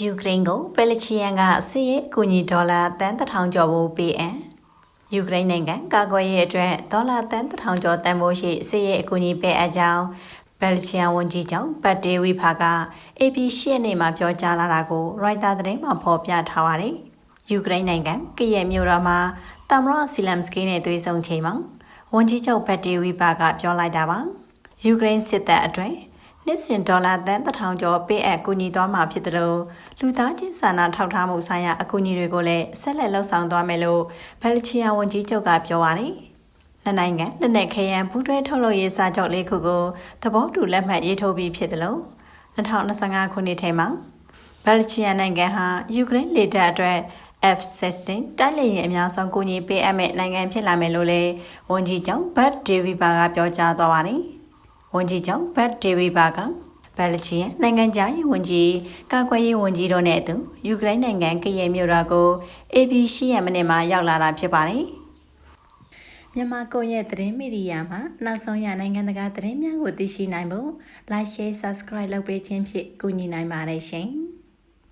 ယူကရိန်းကိုပယ်လချီယန်ကစစ်ရေးအကူအညီဒေါ်လာတန်တထောင်ကျော်ဖို့ပေးအပ်ယူကရိန်းနိုင်ငံကာကွယ်ရေးအတွက်ဒေါ်လာတန်တထောင်ကျော်တန်ဖိုးရှိစစ်ရေးအကူအညီပေးအပ်ကြောင်းဘယ်လချီယန်ဝန်ကြီးချုပ်ပတ်တေဝီဖာက AP ရှေ့နေ့မှာပြောကြားလာတာကိုရိုက်တာသတင်းမှာဖော်ပြထားပါတယ်။ယူကရိန်းနိုင်ငံကရဲ့မြို့တော်မှာတမ်ရဆီလမ်စကီနဲ့တွေ့ဆုံချိန်မှာဝန်ကြီးချုပ်ပတ်တေဝီဖာကပြောလိုက်တာပါ။ယူကရိန်းစစ်တပ်အတွက် နှစ်စဉ်ဒေါ်လာတန်တထောင်ကျော်ပေးအပ်ကူညီသွားမှာဖြစ်တယ်လို့လူသားချင်းစာနာထောက်ထားမှုဆိုင်ရာအကူအညီတွေကိုလည်းဆက်လက်လှုပ်ဆောင်သွားမယ်လို့ဘယ်လချီယာဝန်ကြီးချုပ်ကပြောပါတယ်။နှစ်နိုင်ငံနှစ်နယ်ခရန်ပူးတွဲထုတ်လုပ်ရေးစာချုပ်လေးခုကိုသဘောတူလက်မှတ်ရေးထိုးပြီးဖြစ်တယ်လို့2025ခုနှစ်ထဲမှာဘယ်လချီယာနိုင်ငံဟာယူကရိန်းလေတပ်အတွက် F-16 တိုက်လေယာဉ်အများဆုံးကူညီပေးအပ်မဲ့နိုင်ငံဖြစ်လာမယ်လို့လည်းဝန်ကြီးချုပ်ဘတ်ဒေဗီဘာကပြောကြားသွားပါတယ်။ ဝန်ကြီးချုပ်ဘတ်ဒေဗီဘာကဘယ်လချီယနိုင်ငံသားရေးဝန်ကြီးကာကွယ်ရေးဝန်ကြီးတို့နဲ့အတူယူကရိန်းနိုင်ငံကရဲမြို့တော်ကို AB ရှိရမနေ့မှာရောက်လာတာဖြစ်ပါတယ်။မြန်မာကုန်းရဲ့သတင်းမီဒီယာမှာနောက်ဆုံးရနိုင်ငံတကာသတင်းများကိုသိရှိနိုင်ဖို့ Like Share Subscribe လုပ်ပေးခြင်းဖြင့်ကူညီနိုင်ပါတယ်ရှင်။